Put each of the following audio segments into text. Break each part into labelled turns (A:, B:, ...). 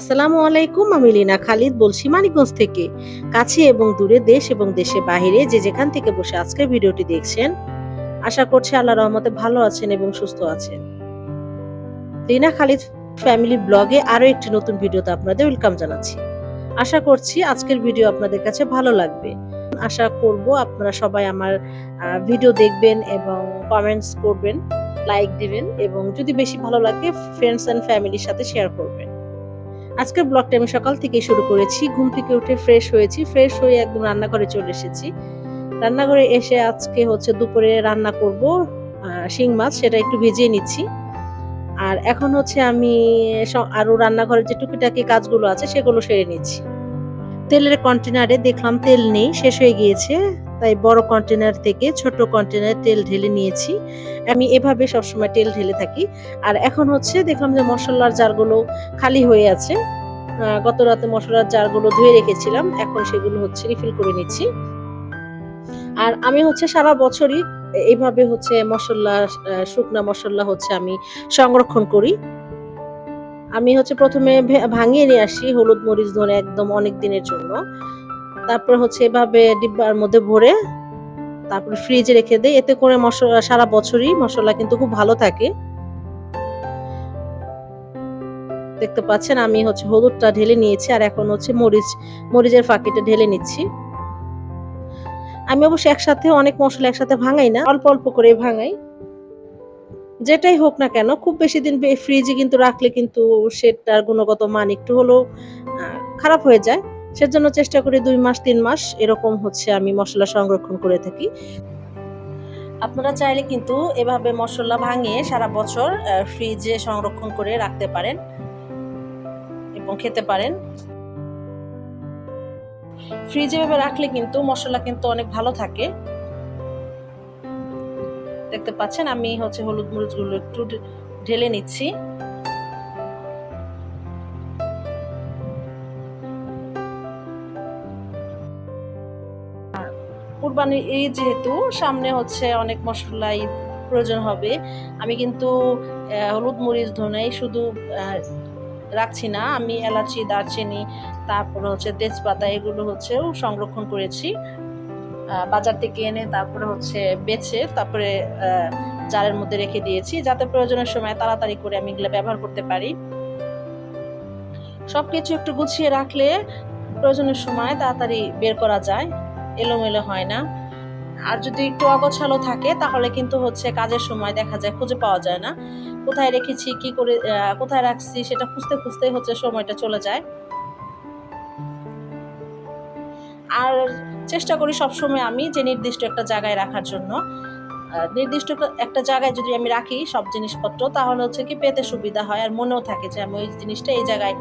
A: আসসালামু আলাইকুম, আমি লীনা খালিদ বলছি মানিকগঞ্জ থেকে। কাছে এবং দূরে দেশ এবং দেশের বাইরে যে যেখান থেকে বসে আজকের ভিডিওটি দেখছেন, আশা করছি আল্লাহ রহমতে ভালো আছেন এবং সুস্থ আছেন। লীনা খালিদ ফ্যামিলি ব্লগে আরও একটি নতুন ভিডিওতে আপনাদের ওয়েলকাম জানাচ্ছি। আশা করছি আজকের ভিডিও আপনাদের কাছে ভালো লাগবে। আশা করব আপনারা সবাই আমার ভিডিও দেখবেন এবং কমেন্টস করবেন লাইক দিবেন এবং যদি বেশি ভালো লাগে ফ্রেন্ডস অ্যান্ড ফ্যামিলির সাথে শেয়ার করবেন। আজকের ব্লগটা আমি সকাল থেকে শুরু করেছি। ঘুম থেকে উঠে ফ্রেশ হয়েছি। ফ্রেশ হয়ে একদম রান্নাঘরে চলে এসেছি। রান্নাঘরে এসে আজকে হচ্ছে দুপুরে রান্না করব শিং মাছ, সেটা একটু ভেজে নিচ্ছি। আর এখন হচ্ছে আমি স- আরও রান্নাঘরের যে টুকিটাকি কাজগুলো আছে, সেগুলো সেরে নিচ্ছি। তেলের কন্টেনারে দেখলাম তেল নেই, শেষ হয়ে গিয়েছে। তাই বড় কন্টেনার থেকে ছোট কন্টেনার তেল ঢেলে নিয়েছি। আমি এভাবে সবসময় তেল ঢেলে থাকি। আর এখন হচ্ছে দেখলাম যে মশলার জারগুলো খালি হয়ে আছে। গত রাতে মশলার জারগুলো ধুয়ে রেখেছিলাম। এখন সেগুলো হচ্ছে রিফিল করে নিচ্ছি। আর আমি হচ্ছে সারা বছরই এইভাবে হচ্ছে মশলা শুকনা মশলা হচ্ছে আমি সংরক্ষণ করি। আমি হচ্ছে প্রথমে ভাঙিয়ে নিয়ে আসি হলুদ মরিচ ধরে একদম অনেক দিনের জন্য। তারপর হচ্ছে এভাবে ডিব্বার মধ্যে ভরে তারপরে ফ্রিজে রেখে দেয় এতে করে মশলা, সারা বছরই মশলা কিন্তু খুব ভালো থাকে। দেখতে পাচ্ছেন আমি হচ্ছে হলুদটা ঢেলে নিয়েছি আর এখন হচ্ছে মরিচ, মরিচের ফাঁকিটা ঢেলে নিচ্ছি। আমি অবশ্য একসাথে অনেক মশলা একসাথে ভাঙাই না, অল্প অল্প করে ভাঙাই। যেটাই হোক না কেন, খুব বেশি দিন ফ্রিজে কিন্তু রাখলে কিন্তু সেটার গুণগত মান একটু হলেও খারাপ হয়ে যায়। সেজন্য চেষ্টা করি দুই মাস, তিন মাস এরকম হচ্ছে আমি মশলা সংরক্ষণ করে থাকি। আপনারা চাইলে কিন্তু এভাবে মশলা ভাঙিয়ে সারা বছর ফ্রিজে সংরক্ষণ করে রাখতে পারেন এবং খেতে পারেন। ফ্রিজে এভাবে রাখলে কিন্তু মশলা কিন্তু অনেক ভালো থাকে। দেখতে পাচ্ছেন আমি হচ্ছে হলুদ মরিচগুলো একটু ঢেলে নিচ্ছি। কুরবানি এই যেহেতু সামনে হচ্ছে অনেক মশলাই প্রয়োজন হবে, আমি কিন্তু হলুদ মরিচ ধনে শুধু রাখছি না, আমি এলাচি, দারচিনি, তারপরে হচ্ছে তেজপাতা, এগুলো হচ্ছেও সংরক্ষণ করেছি বাজার থেকে এনে তারপরে হচ্ছে বেছে, তারপরে জারের মধ্যে রেখে দিয়েছি, যাতে প্রয়োজনের সময় তাড়াতাড়ি করে আমি এগুলো ব্যবহার করতে পারি। সব কিছু একটু গুছিয়ে রাখলে প্রয়োজনের সময় তাড়াতাড়ি বের করা যায়। এলোমেলো হয় না। আর যদি একটু অগোছালো থাকে, তাহলে কিন্তু হচ্ছে কাজের সময় দেখা যায় খুঁজে পাওয়া যায় না। কোথায় রেখেছি, কি করে কোথায় রাখছি, সেটা খুঁজতে খুঁজতে হচ্ছে সময়টা চলে যায়। আর চেষ্টা করি সবসময় আমি যে নির্দিষ্ট একটা জায়গায় রাখার জন্য। নির্দিষ্ট একটা- জায়গায় যদি আমি রাখি সব জিনিসপত্র, তাহলে হচ্ছে কি পেতে সুবিধা হয়। আর মনেও থাকে যে আমি ওই জিনিসটা এই জায়গায়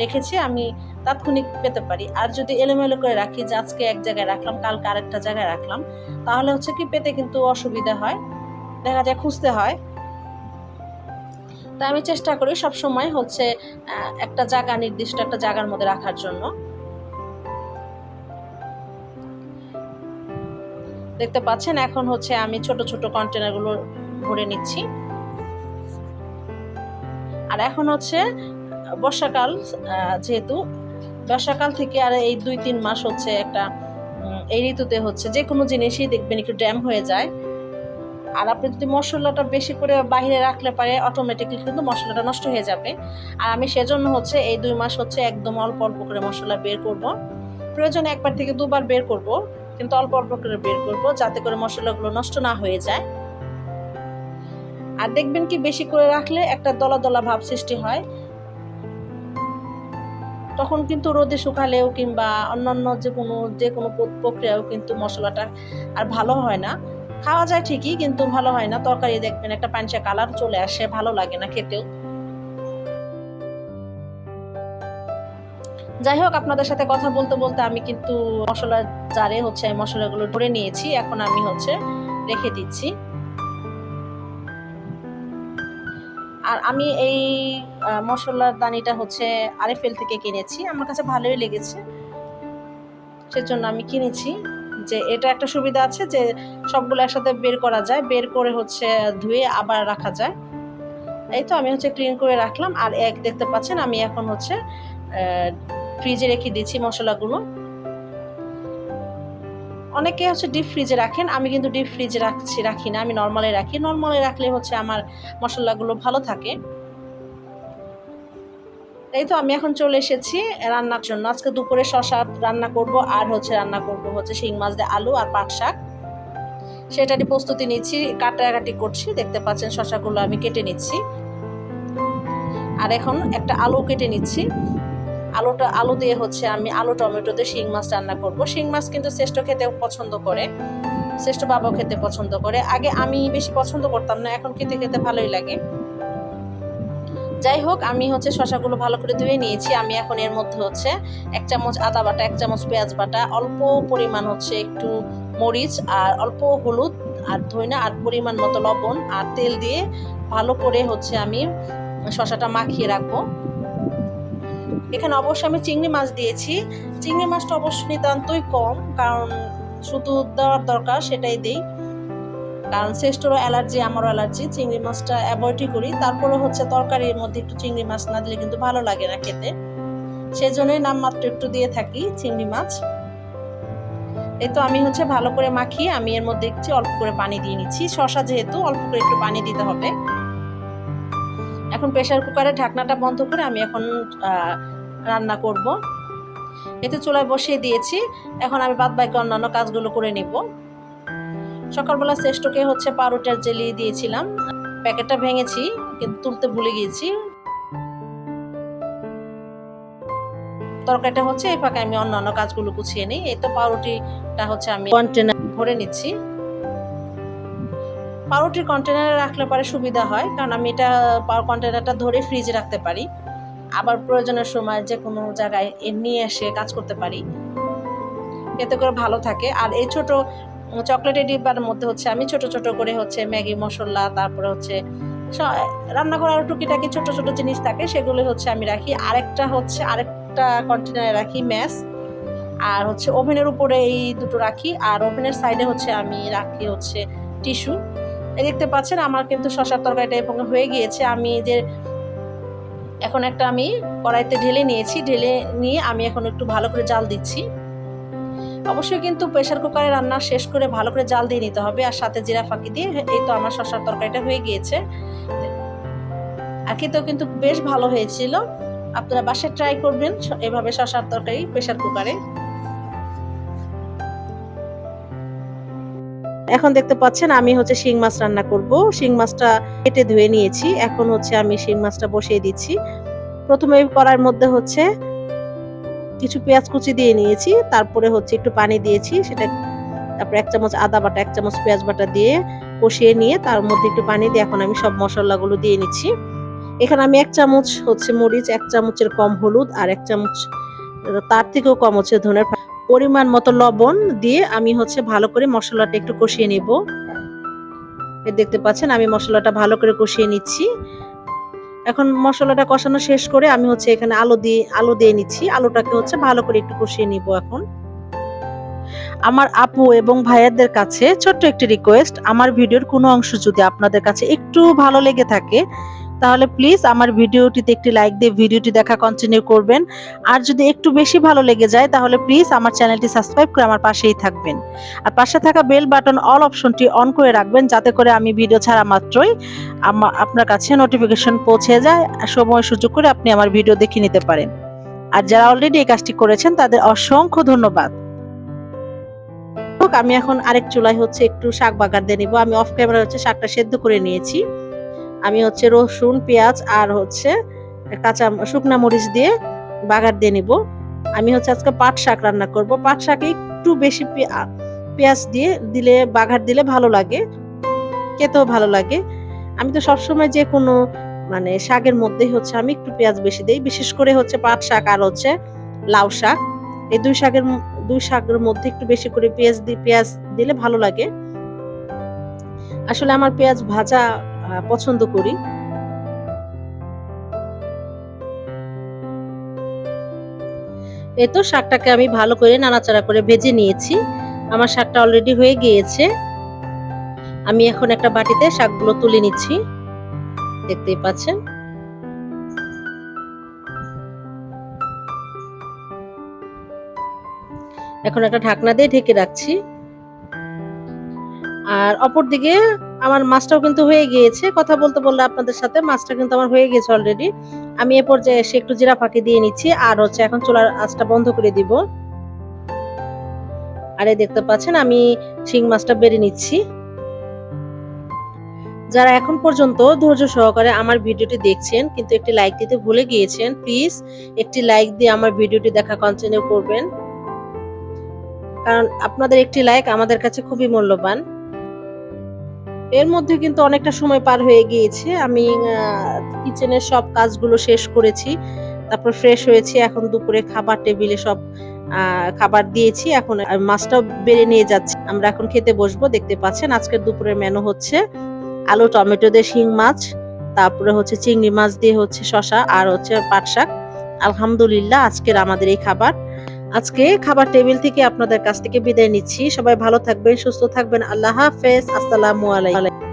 A: রেখেছি, আমি তাৎক্ষণিক পেতে পারি। আর যদি এলোমেলো করে রাখি যে আজকে এক জায়গায় রাখলাম, কালকে আরেকটা জায়গায় রাখলাম, তাহলে হচ্ছে কি পেতে কিন্তু অসুবিধা হয়। দেখা যায় খুঁজতে হয়। তাই আমি চেষ্টা করি সব সময় হচ্ছে একটা জায়গা নির্দিষ্ট একটা জায়গার মধ্যে রাখার জন্য। দেখতে পাচ্ছেন, এখন হচ্ছে আমি ছোট ছোট কন্টেনারগুলো ভরে নিচ্ছি। আর এখন হচ্ছে বর্ষাকাল যেহেতু বর্ষাকাল থেকে আর এই দুই, তিন মাস হচ্ছে একটা এই ঋতুতে হচ্ছে যে কোনো জিনিসই দেখবেন একটু ড্যাম হয়ে যায়। আর আপনি যদি মশলাটা বেশি করে বাইরে রাখলে পারে অটোমেটিকলি কিন্তু মশলাটা নষ্ট হয়ে যাবে। আর আমি সেজন্য হচ্ছে এই দুই মাস হচ্ছে একদম অল্প অল্প করে মশলা বের করব। প্রয়োজনে একবার থেকে দুবার বের করব, কিন্তু অল্প অল্প করে বের করব যাতে করে মশলাগুলো নষ্ট না হয়ে যায়। আর দেখবেন কি বেশি করে রাখলে একটা দলা দলা ভাব সৃষ্টি হয়। তখন কিন্তু রোদে শুকালেও কিংবা অন্যান্য যে কোনো যে কোনো প্রক্রিয়াও কিন্তু মশলাটা আর ভালো হয় না। খাওয়া যায় ঠিকই কিন্তু ভালো হয় না। তরকারি দেখবেন একটা পাঞ্চা কালার চলে আসে, ভালো লাগে না খেতেও। যাই হোক, আপনাদের সাথে কথা বলতে বলতে আমি কিন্তু মশলা জারে হচ্ছে এই মশলাগুলো ধরে নিয়েছি। এখন আমি হচ্ছে রেখে দিচ্ছি। আর আমি এই মশলার দানিটা হচ্ছে আরএফএল থেকে কিনেছি। আমার কাছে ভালোই লেগেছে। সেজন্য আমি কিনেছি। যে এটা একটা সুবিধা আছে যে সবগুলো একসাথে বের করা যায়, বের করে হচ্ছে ধুয়ে আবার রাখা যায়। এই তো আমি হচ্ছে ক্লিন করে রাখলাম। আর এক দেখতে পাচ্ছেন, আমি এখন হচ্ছে ফ্রিজে রেখে দিচ্ছি মশলাগুলো। অনেকে হচ্ছে ডিপ ফ্রিজে রাখেন। আমি কিন্তু ডিপ ফ্রিজে রাখছি, রাখি না। আমি নর্মালে রাখি। নর্মালে রাখলে হচ্ছে আমার মশলাগুলো ভালো থাকে। এই তো আমি এখন চলে এসেছি রান্নার জন্য। আজকে দুপুরে শশা রান্না করব আর হচ্ছে রান্না করব হচ্ছে শিং মাছ দিয়ে আলু আর পাট শাক। সেটারই প্রস্তুতি নিচ্ছি, কাটাকাটি করছি। দেখতে পাচ্ছেন শশাগুলো আমি কেটে নিচ্ছি। আর এখন একটা আলু কেটে নিচ্ছি। আলুটা, আলু দিয়ে হচ্ছে আমি আলু টমেটো দিয়ে শিং মাছ রান্না করব। শিং মাছ কিন্তু শ্রেষ্ঠ খেতে পছন্দ করে, শ্রেষ্ঠ বাবাও খেতে পছন্দ করে। আগে আমি বেশি পছন্দ করতাম না, এখন খেতে খেতে ভালোই লাগে। যাই হোক আমি হচ্ছে শশাগুলো ভালো করে ধুয়ে নিয়েছি। আমি এখন এর মধ্যে হচ্ছে এক চামচ আদা বাটা, এক চামচ পেঁয়াজ বাটা, অল্প পরিমাণ হচ্ছে একটু মরিচ আর অল্প হলুদ আর ধইনা আর পরিমাণ মতো লবণ আর তেল দিয়ে ভালো করে হচ্ছে আমি শশাটা মাখিয়ে রাখব। এখানে অবশ্যই আমি চিংড়ি মাছ দিয়েছি। চিংড়ি মাছটা অবশ্য নিতান্তই কম, কারণ শুধু দেওয়ার দরকার সেটাই দিই। কারণ শ্রেষ্ঠরও অ্যালার্জি, আমারও অ্যালার্জি। চিংড়ি মাছটা অ্যাভয়েডই করি। তারপরে হচ্ছে তরকারির মধ্যে একটু চিংড়ি মাছ না দিলে কিন্তু ভালো লাগে না খেতে। সেই জন্যই নামমাত্র একটু দিয়ে থাকি চিংড়ি মাছ। এই তো আমি হচ্ছে ভালো করে মাখিয়ে আমি এর মধ্যে একটু অল্প করে পানি দিয়ে নিচ্ছি। শশা যেহেতু অল্প করে একটু পানি দিতে হবে। এখন প্রেশার কুকারে ঢাকনাটা বন্ধ করে আমি এখন রান্না করব। এতে চুলায় বসিয়ে দিয়েছি। এখন আমি বাদ বাকি অন্যান্য কাজগুলো করে নিব। সকালবেলা শ্রেষ্ঠকে হচ্ছে পাউরুটার জেলি দিয়েছিলাম। প্যাকেটটা ভেঙেছি, কিন্তু তুলতে ভুলে গিয়েছি। তরকারিটা হচ্ছে এই ফাঁকে আমি অন্যান্য কাজগুলো গুছিয়ে নিই। এই তো পাউরুটিটা হচ্ছে আমি কন্টেনার ভরে নিচ্ছি। পাউরুটির কন্টেনারে রাখলে পরে সুবিধা হয়, কারণ আমি এটা পাওয়ার কন্টেনারটা ধরে ফ্রিজে রাখতে পারি। আবার প্রয়োজনের সময় যে কোনো জায়গায় নিয়ে এসে কাজ করতে পারি। এতে করে ভালো থাকে। আর এই ছোট চকলেটের ডিব্বার মধ্যে হচ্ছে আমি ছোট ছোট করে হচ্ছে ম্যাগি, মশলা, তারপরে হচ্ছে রান্না করার টুকিটাকি ছোট ছোট জিনিস থাকে সেগুলো হচ্ছে আমি রাখি। আরেকটা হচ্ছে, আরেকটা কন্টেনারে রাখি ম্যাস আর হচ্ছে ওভেনের উপরে এই দুটো রাখি, আর ওভেনের সাইডে হচ্ছে আমি রাখি হচ্ছে টিস্যু। দেখতে পাচ্ছেন, আমার কিন্তু শশার তরকারিটা এবং হয়ে গিয়েছে। আমি যে এখন একটা আমি কড়াইতে ঢেলে নিয়েছি, ঢেলে নিয়ে আমি এখন একটু ভালো করে জাল দিচ্ছি। অবশ্যই কিন্তু প্রেশার কুকারে রান্না শেষ করে ভালো করে জাল দিয়ে নিতে হবে আর সাথে জিরা ফাঁকি দিয়ে, এই তো আমার শশার তরকারিটা হয়ে গিয়েছে। আর খেতেও কিন্তু বেশ ভালো হয়েছিল। আপনারা বাসায় ট্রাই করবেন এভাবে শশার তরকারি প্রেশার কুকারে এখন দেখতে পাচ্ছেন আমি হচ্ছে শিং মাছ রান্না করব। শিং মাছটা কেটে ধুয়ে নিয়েছি। এখন হচ্ছে আমি শিং মাছটা বসিয়ে দিচ্ছি। প্রথমে কড়ার মধ্যে হচ্ছে কিছু পেঁয়াজ কুচি দিয়ে নিয়েছি, তারপরে হচ্ছে একটু পানি দিয়েছি, সেটা তারপরে এক চামচ আদা বাটা, এক চামচ পেঁয়াজ বাটা দিয়ে কষিয়ে নিয়ে তার মধ্যে একটু পানি দিয়ে এখন আমি সব মশলাগুলো দিয়ে নিচ্ছি। এখানে আমি এক চামচ হচ্ছে মরিচ, এক চামচের কম হলুদ আর এক চামচ, তার থেকেও কম হচ্ছে ধনের পরিমাণ মতো লবণ দিয়ে আমি হচ্ছে ভালো করে মশলাটা একটু কষিয়ে নেব। দেখতে পাচ্ছেন, আমি মশলাটা ভালো করে কষিয়ে নিচ্ছি। এখন মশলাটা কষানো শেষ করে আমি হচ্ছে এখানে আলু দিয়ে আলু দিয়ে নিচ্ছি। আলুটাকে হচ্ছে ভালো করে একটু কষিয়ে নিব এখন। আমার আপু এবং ভাইয়াদের কাছে ছোট্ট একটি রিকোয়েস্ট আমার ভিডিওর কোনো অংশ যদি আপনাদের কাছে একটু ভালো লেগে থাকে তাহলে প্লিজ আমার ভিডিওটিতে একটি লাইক দিয়ে ভিডিওটি দেখা কন্টিনিউ করবেন। আর যদি একটু বেশি ভালো লেগে যায়, তাহলে প্লিজ আমার চ্যানেলটি সাবস্ক্রাইব করে আমার পাশেই থাকবেন। আর পাশে থাকা বেল বাটন অল অপশনটি অন করে রাখবেন, যাতে করে আমি ভিডিও ছাড়া মাত্রই আপনার কাছে নোটিফিকেশন পৌঁছে যায়, সময় সুযোগ করে আপনি আমার ভিডিও দেখে নিতে পারেন। আর যারা অলরেডি এই কাজটি করেছেন, তাদের অসংখ্য ধন্যবাদ। আমি এখন আরেক চুলায় হচ্ছে একটু শাক বাগার দিয়ে নিব। আমি অফ ক্যামেরা হচ্ছে শাকটা সেদ্ধ করে নিয়েছি। আমি হচ্ছে রসুন, পেঁয়াজ আর হচ্ছে কাঁচা শুকনা মরিচ দিয়ে বাগার দিয়ে নিব। আমি হচ্ছে আজকে পাট শাক রান্না করব। পাট শাকে একটু বেশি পেঁয়াজ দিয়ে দিলে বাঘার দিলে ভালো লাগে, খেতেও ভালো লাগে। আমি তো সবসময় যে কোনো মানে শাকের মধ্যেই হচ্ছে আমি একটু পেঁয়াজ বেশি দিই। বিশেষ করে হচ্ছে পাট শাক আর হচ্ছে লাউ শাক। এই দুই শাকের দুই শাকের মধ্যে একটু বেশি করে পেঁয়াজ দিই পেঁয়াজ দিলে ভালো লাগে। আসলে আমার পেঁয়াজ ভাজা পছন্দ করি। এই তো শাকটাকে আমি ভালো করে নাড়াচাড়া করে ভেজে নিয়েছি। আমার শাকটা অলরেডি হয়ে গিয়েছে। আমি এখন একটা বাটিতে শাকগুলো তুলে নিচ্ছি। দেখতেই পাচ্ছেন? এখন একটা ঢাকনা দিয়ে ঢেকে রাখছি। আর অপর দিকে আমার মাছটাও কিন্তু হয়ে গিয়েছে। কথা বলতে বললে আপনাদের সাথে মাছটা কিন্তু আমার হয়ে গেছে অলরেডি আমি এ পর্যায়ে এসে একটু জিরা ফাঁকি দিয়ে নিচ্ছি আর হচ্ছে এখন চুলার আঁচটা বন্ধ করে দিব। আর দেখতে পাচ্ছেন আমি শিং মাছটা বেড়ে নিচ্ছি। যারা এখন পর্যন্ত ধৈর্য সহকারে আমার ভিডিওটি দেখছেন, কিন্তু একটি লাইক দিতে ভুলে গিয়েছেন প্লিজ একটি লাইক দিয়ে আমার ভিডিওটি দেখা কন্টিনিউ করবেন। কারণ আপনাদের একটি লাইক আমাদের কাছে খুবই মূল্যবান। এর মধ্যে কিন্তু অনেকটা সময় পার হয়ে গিয়েছে। আমি কিচেনের সব কাজগুলো শেষ করেছি। তারপর ফ্রেশ হয়েছি, এখন দুপুরে খাবার টেবিলে সব খাবার দিয়েছি। এখন মাছটাও বেড়ে নিয়ে যাচ্ছি। আমরা এখন খেতে বসবো, দেখতে পাচ্ছেন আজকের দুপুরের মেনু হচ্ছে আলু, টমেটো দিয়ে শিং মাছ, তারপরে হচ্ছে চিংড়ি মাছ দিয়ে হচ্ছে শশা আর হচ্ছে পাট শাক আলহামদুলিল্লাহ আজকের আমাদের এই খাবার। আজকে খাবার টেবিল থেকে আপনাদের কাছ থেকে বিদায় নিচ্ছি। সবাই ভালো থাকবেন, সুস্থ থাকবেন। আল্লাহ হাফেজ। আসসালামু আলাইকুম।